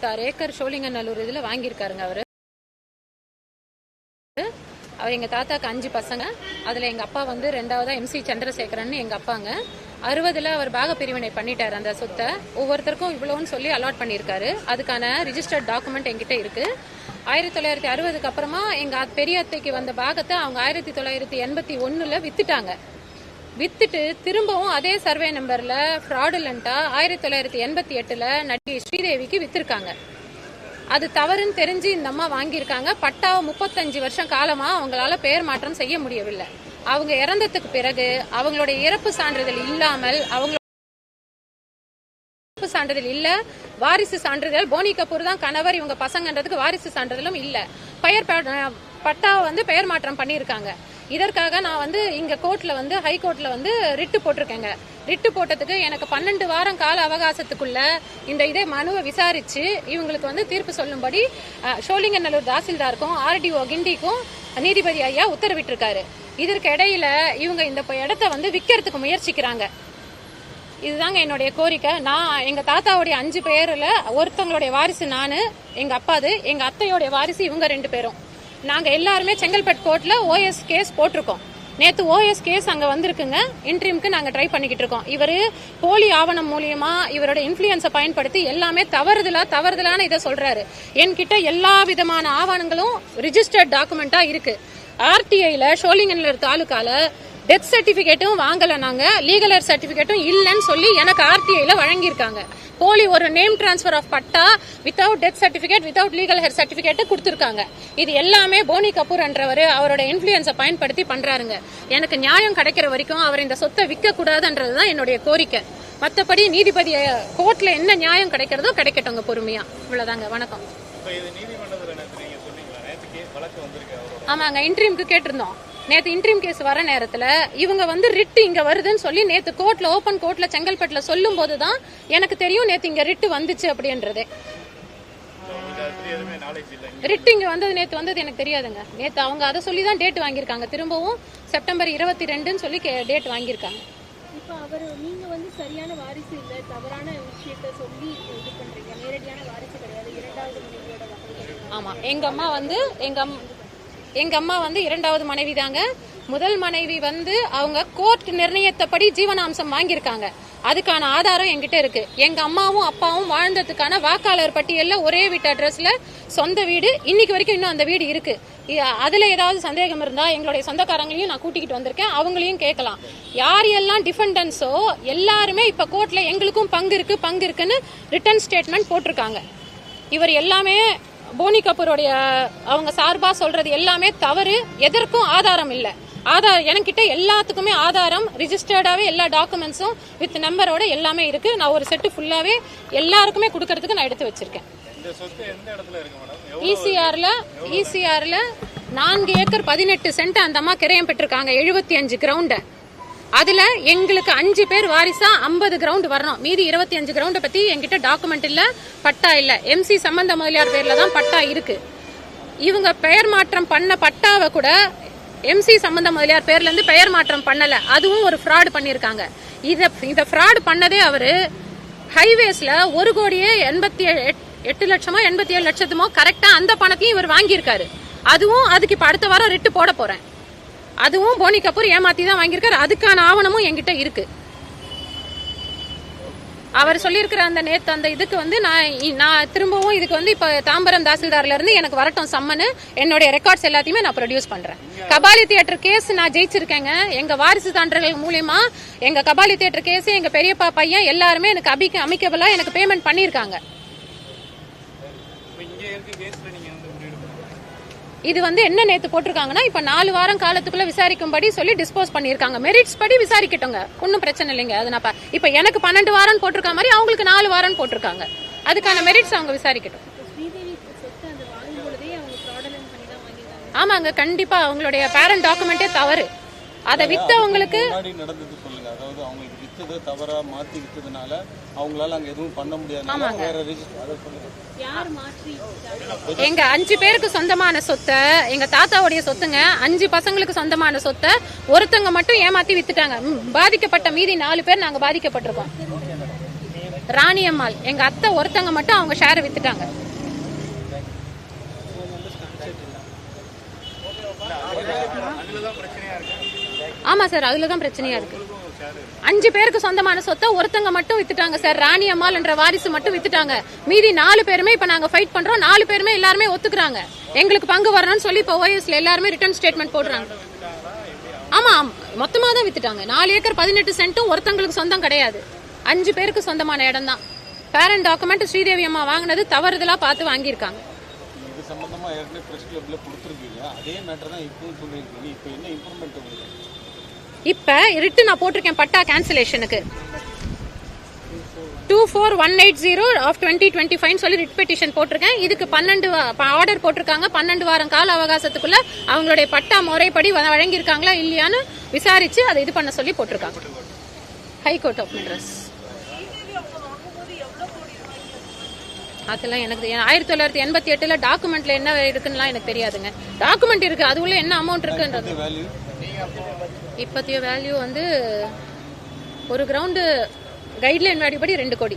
இருபத்தாறு ஏக்கர் சோழிங்கநல்லூர் இதில் வாங்கியிருக்காருங்க அவர். அவர் எங்கள் தாத்தாக்கு அஞ்சு பசங்க. அதில் எங்கள் அப்பா வந்து ரெண்டாவதாக எம்சி சந்திரசேகரன் எங்கள் அப்பாங்க. அறுபதில் அவர் பாக பிரிவினை பண்ணிட்டார் அந்த சொத்தை. ஒவ்வொருத்தருக்கும் இவ்வளோன்னு சொல்லி அலாட் பண்ணியிருக்காரு. அதுக்கான ரிஜிஸ்டர்ட் டாக்குமெண்ட் எங்கிட்ட இருக்குது ஆயிரத்தி தொள்ளாயிரத்தி அறுபதுக்கு அப்புறமா எங்கள் அத்- பெரிய அத்தைக்கு வந்த பாகத்தை அவங்க ஆயிரத்தி தொள்ளாயிரத்தி எண்பத்தி ஒன்றில் விற்றுட்டாங்க வித்துட்டு திரும்பவும் அதே சர்வே நம்பர்ல ஃப்ராடுலண்டா ஆயிரத்தி தொள்ளாயிரத்தி எண்பத்தி எட்டுல நடிகை ஸ்ரீதேவிக்கு வித்திருக்காங்க. அது தவறுன்னு தெரிஞ்சு இந்த அம்மா வாங்கியிருக்காங்க. பட்டாவை முப்பத்தஞ்சு வருஷம் காலமா அவங்களால பெயர் மாற்றம் செய்ய முடியவில்லை. அவங்க இறந்ததுக்கு பிறகு அவங்களுடைய இறப்பு சான்றிதழ் இல்லாமல் அவங்க இறப்பு சான்றிதழ் இல்ல. வாரிசு சான்றிதழ் போனி கபூர் தான் கணவர் இவங்க பசங்கன்றதுக்கு வாரிசு சான்றிதழும் இல்ல. பெயர் ப- பட்டாவை வந்து பெயர் மாற்றம் பண்ணியிருக்காங்க. இதற்காக நான் வந்து இங்க கோர்ட்ல வந்து ஹைகோர்ட்ல வந்து ரிட்டு போட்டிருக்கேங்க. ரிட்டு போட்டதுக்கு எனக்கு பன்னெண்டு வாரம் கால அவகாசத்துக்குள்ள இந்த இதே மனுவை விசாரிச்சு இவங்களுக்கு வந்து தீர்ப்பு சொல்லும்படி ஷோலிங்கநல்லூர் தாசில்தாருக்கும் ஆர்டிஓ கிண்டிக்கும் நீதிபதி ஐயா உத்தரவிட்டிருக்காரு. இதற்கு இடையில இவங்க இந்த இடத்த வந்து விற்கிறதுக்கு முயற்சிக்கிறாங்க. இதுதாங்க என்னுடைய கோரிக்கை. நான் எங்க தாத்தாவுடைய அஞ்சு பேர்ல ஒருத்தவங்களுடைய வாரிசு நானு எங்க அப்பாது எங்க அத்தையோடைய வாரிசு இவங்க ரெண்டு பேரும். நாங்கள் எல்லாருமே செங்கல்பட்டு கோர்ட்டில் ஓஎஸ் கேஸ் போட்டிருக்கோம். நேற்று ஓஎஸ் கேஸ் அங்கே வந்திருக்குங்க. இன்ட்ரீம்க்கு நாங்கள் ட்ரை பண்ணிக்கிட்டு இருக்கோம். இவரு போலி ஆவணம் மூலியமா இவரோட இன்ஃப்ளூயன்ஸை பயன்படுத்தி எல்லாமே தவறுதலா தவறுதலான இதை சொல்றாரு. என்கிட்ட எல்லா விதமான ஆவணங்களும் ரிஜிஸ்டர்ட் டாக்குமெண்டா இருக்கு. ஆர்டிஐல ஷோலிங்கன்லர் தாலுக்கால டெத் சர்டிபிகேட்டும் வாங்கல நாங்க. லீகலர் சர்டிபிகேட்டும் இல்லைன்னு சொல்லி எனக்கு ஆர்டிஐல வழங்கியிருக்காங்க. போலி ஒரு name transfer of patta without death certificate without legal heir certificate கொடுத்துருக்காங்க. இது எல்லாமே போனி கபூர் என்றவர் அவரோட இன்ஃபுளுன்ஸை பயன்படுத்தி பண்றாருங்க. எனக்கு நியாயம் கிடைக்கிற வரைக்கும் அவர் இந்த சொத்தை விற்க கூடாதுன்றது தான் என்னுடைய கோரிக்கை. மற்றபடி நீதிபதி கோர்ட்ல என்ன நியாயம் கிடைக்கிறதோ கிடைக்கட்டுங்க பொறுமையா. இவ்வளவுதாங்க வணக்கம். ஆமாங்க இன்ட்ரீம்க்கு கேட்டிருந்தோம். நேத்து இன்ட்ரீம் கேஸ் வர நேரத்துல இவங்க வந்து ரிட்டு இங்க வருதுன்னு சொல்லி நேத்து கோர்ட்ல ஓபன் கோர்ட்ல செங்கல்பட்டுல சொல்லும் போதுதான் எனக்கு தெரியும் நேத்து இங்க ரிட்டு வந்துச்சு அப்படின்றதே. ரிட்டு இங்க வந்தது நேத்து வந்தது எனக்கு தெரியாதுங்க. நேத்து அவங்க அதை சொல்லி தான் டேட் வாங்கியிருக்காங்க. திரும்பவும் செப்டம்பர் இருபத்தி ரெண்டுன்னு சொல்லி டேட் வாங்கியிருக்காங்க. இப்போ அவர் நீங்க வந்து சரியான வாரிசு இல்ல தவறான விஷயத்த சொல்லி இது பண்றீங்க. நேரடியான வாரிசு கிடையாது. இரண்டாவது மனைவியோட வகைகள் ஆமா. எங்க அம்மா வந்து எங்க எங்க அம்மா வந்து இரண்டாவது மனைவி தாங்க. முதல் மனைவி வந்து அவங்க கோர்ட் நிர்ணயத்தப்படி ஜீவனாம்சம் வாங்கியிருக்காங்க. அதுக்கான ஆதாரம் என்கிட்ட இருக்கு. எங்க அம்மாவும் அப்பாவும் வாழ்ந்ததுக்கான வாக்காளர் பட்டியல்ல ஒரே வீட்டு அட்ரஸ்ல சொந்த வீடு. இன்னைக்கு வரைக்கும் இன்னும் அந்த வீடு இருக்கு. அதுல ஏதாவது சந்தேகம் இருந்தா எங்களுடைய சொந்தக்காரங்களையும் நான் கூட்டிக்கிட்டு வந்திருக்கேன். அவங்களையும் கேட்கலாம். யார் எல்லாம் டிஃபெண்டன்ஸோ எல்லாருமே இப்ப கோர்ட்ல எங்களுக்கும் பங்கு இருக்கு பங்கு இருக்குன்னு ரிட்டர்ன் ஸ்டேட்மெண்ட் போட்டிருக்காங்க. இவர் எல்லாமே போனி கபூருடைய அவங்க சார்பா சொல்றது எல்லாமே தவறு எதற்கும் ஆதாரம் இல்ல. ஆதார் எனக்கிட்ட எல்லாத்துக்குமே ஆதாரம் ரிஜிஸ்டர்டாவே எல்லா டாக்குமெண்ட்ஸும் வித் நம்பரோட எல்லாமே இருக்கு. நான் ஒரு செட்டு ஃபுல்லாவே எல்லாருக்குமே கொடுக்கறதுக்கு நான் எடுத்து வச்சிருக்கேன். இசிஆர்ல இசிஆர்ல நான்கு ஏக்கர் பதினெட்டு சென்ட் அந்த அம்மா கிரயம் பெற்றிருக்காங்க எழுபத்தி அஞ்சு கிரவுண்ட அதுல எங்களுக்கு அஞ்சு பேர் வாரிசா ஐம்பது கிரவுண்ட் வரணும். மீதி இருபத்தி அஞ்சு கிரவுண்டை பத்தி எங்கிட்ட டாக்குமெண்ட் இல்ல பட்டா இல்ல. எம்சி சம்பந்த முதலியார் பேர்ல தான் பட்டா இருக்கு. இவங்க பெயர் மாற்றம் பண்ண பட்டாவை கூட எம்சி சம்பந்த முதலியார் பேர்ல இருந்து பெயர் மாற்றம் பண்ணல. அதுவும் ஒரு ஃப்ராட் பண்ணிருக்காங்க. இதை இதை ஃப்ராடு பண்ணதே அவரு ஹைவேஸ்ல ஒரு கோடியே எண்பத்தி எட்டு லட்சமோ எண்பத்தி ஏழு லட்சத்துமோ கரெக்டா அந்த பணத்தையும் இவர் வாங்கியிருக்காரு. அதுவும் அதுக்கு இப்ப அடுத்த வாரம் ரிட்டு போட போறேன். அதுவும் போனி கபூர் ஏமாத்தி தான் வாங்கியிருக்காரு. அதுக்கான ஆவணமும் என்கிட்ட இருக்கு. அவர் சொல்லியிருக்கிற அந்த நேற்று அந்த இதுக்கு வந்து நான் நான் திரும்பவும் இதுக்கு வந்து இப்போ தாம்பரம் தாசில்தார்ல இருந்து எனக்கு வரட்டும் சம்மனு. என்னுடைய ரெக்கார்ட்ஸ் எல்லாத்தையுமே நான் ப்ரொடியூஸ் பண்றேன். கபாலி தியேட்டர் கேஸ் நான் ஜெயிச்சிருக்கேங்க. எங்க வாரிசு தாண்டர்கள் மூலியமா எங்க கபாலி தியேட்டர் கேஸ் எங்க பெரியப்பா பையன் எல்லாருமே எனக்கு அபிக்க அமிக்கபிளா எனக்கு பேமெண்ட் பண்ணியிருக்காங்க. இது வந்து என்ன நேத்து போட்டிருக்காங்கன்னா இப்ப நாலு வாரம் காலத்துக்குள்ள விசாரிக்கும்படி சொல்லி டிஸ்போஸ் பண்ணிருக்காங்க மெரிட்ஸ் படி விசாரிக்கட்டுங்க. ஒன்றும் பிரச்சனை இல்லைங்க. அது நான் இப்ப எனக்கு பன்னெண்டு வாரம் போட்டிருக்க மாதிரி அவங்களுக்கு நாலு வாரம் போட்டிருக்காங்க. அதுக்கான மெரிட்ஸ் அவங்க விசாரிக்கட்டும். ஆமாங்க கண்டிப்பா. அவங்களுடைய பேரண்ட் டாக்குமெண்டே தவறு. அதை வித்தவங்களுக்கு முன்னாடி நடந்தது சொல்லுங்க அதாவது அவங்களுக்கு வித்தது தவறா மாத்தி வித்ததுனால அவங்களால அங்க எதுவும் பண்ண வேற ரெஜிஸ்டர் அதை விட்டாங்க? எங்க அஞ்சு பேருக்கு சொந்தமான சொத்தை எங்க தாத்தாவுடைய சொத்துங்க அஞ்சு பசங்களுக்கு சொந்தமான சொத்தை ஒருத்தங்க மட்டும் ஏமாத்தி வித்துட்டாங்க. பாதிக்கப்பட்ட மீதி நாலு பேர் நாங்க பாதிக்கப்பட்டிருக்கோம். ராணியம்மாள் எங்க அத்தை ஒருத்தங்க மட்டும் அவங்க ஷேரை வித்துட்டாங்க. ஆமா சார் அதுல தான் பிரச்சனையா இருக்கு. அஞ்சு பேருக்கு சொந்தமான சொத்தை ஒருத்தங்க மட்டும் வித்துட்டாங்க சார். ராணி அம்மாள் என்ற வாரிசு மட்டும் வித்துட்டாங்க. மீதி நாலு பேருமே இப்ப நாங்க ஃபைட் பண்றோம். நாலு பேருமே எல்லாருமே ஒத்துக்குறாங்க. எங்களுக்கு பங்கு வரணும்னு சொல்லி இப்போ ஓஎஸ்ல எல்லாருமே ரிட்டர்ன் ஸ்டேட்மெண்ட் போடுறாங்க. ஆமா மொத்தமா தான் வித்துட்டாங்க. நாலு ஏக்கர் பதினெட்டு சென்ட்டும் ஒருத்தங்களுக்கு சொந்தம் கிடையாது. அஞ்சு பேருக்கு சொந்தமான இடம் தான் பேரண்ட் டாக்குமெண்ட் ஸ்ரீதேவி அம்மா வாங்கினது தவறுதலா பார்த்து வாங்கியிருக்காங்க. சம்பந்தமா ஏற்கனவே பிரஸ் கிளப்ல கொடுத்துருக்கீங்க. அதே மேட்டர் தான் இப்போ சொல்லியிருக்கீங்க. இப்போ என்ன இம்ப்ரூவ்மெண்ட் உங்களுக்கு? இப்ப ரிட்டு நான் போட்டிருக்கேன் பட்டா கேன்சலேஷனுக்கு two four one eight zero of twenty twenty five சொல்லி ரிட் பெட்டிஷன் போட்டிருக்கேன். இதுக்கு பன்னெண்டு ஆர்டர் போட்டிருக்காங்க. பன்னெண்டு வாரம் கால அவகாசத்துக்குள்ள அவங்களுடைய பட்டா முறைப்படி வ- வழங்கியிருக்காங்களா இல்லையான்னு விசாரிச்சு அதை இது பண்ண சொல்லி போட்டிருக்காங்க. ஹைகோர்ட் ஆஃப் மெட்ராஸ் அதெல்லாம் எனக்கு. ஆயிரத்தி தொள்ளாயிரத்தி எண்பத்தி எட்டுல டாக்குமெண்ட்ல என்ன இருக்குன்னுலாம் எனக்கு தெரியாதுங்க. டாக்குமெண்ட் இருக்கு. அது உள்ள என்ன அமௌண்ட் இருக்குன்றது? இப்பத்திய வேல்யூ வந்து ஒரு கிரவுண்டு கைட்லைன் வேல்யூ படி ரெண்டு கோடி.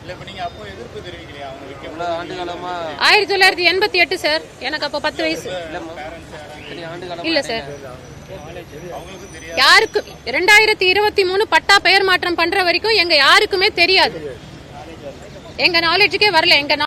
இல்ல இப்ப நீங்க அப்போ எதிர்ப்பு தெரிவிக்கலையா அவங்க விற்க இவ்வளோ ஆண்டு காலமா ஆயிரத்தி தொள்ளாயிரத்தி எண்பத்தி எட்டு சார். எனக்கு அப்போ பத்து வயசு. இத்தனை ஆண்டு காலமா இல்ல சார். யாருக்கு ரெண்டாயிரத்தி இருபத்தி மூணு பட்டா பெயர் மாற்றம் பண்ற வரைக்கும் எங்க யாருக்குமே தெரியாது. எங்க நாலேஜுக்கே வரல. எங்க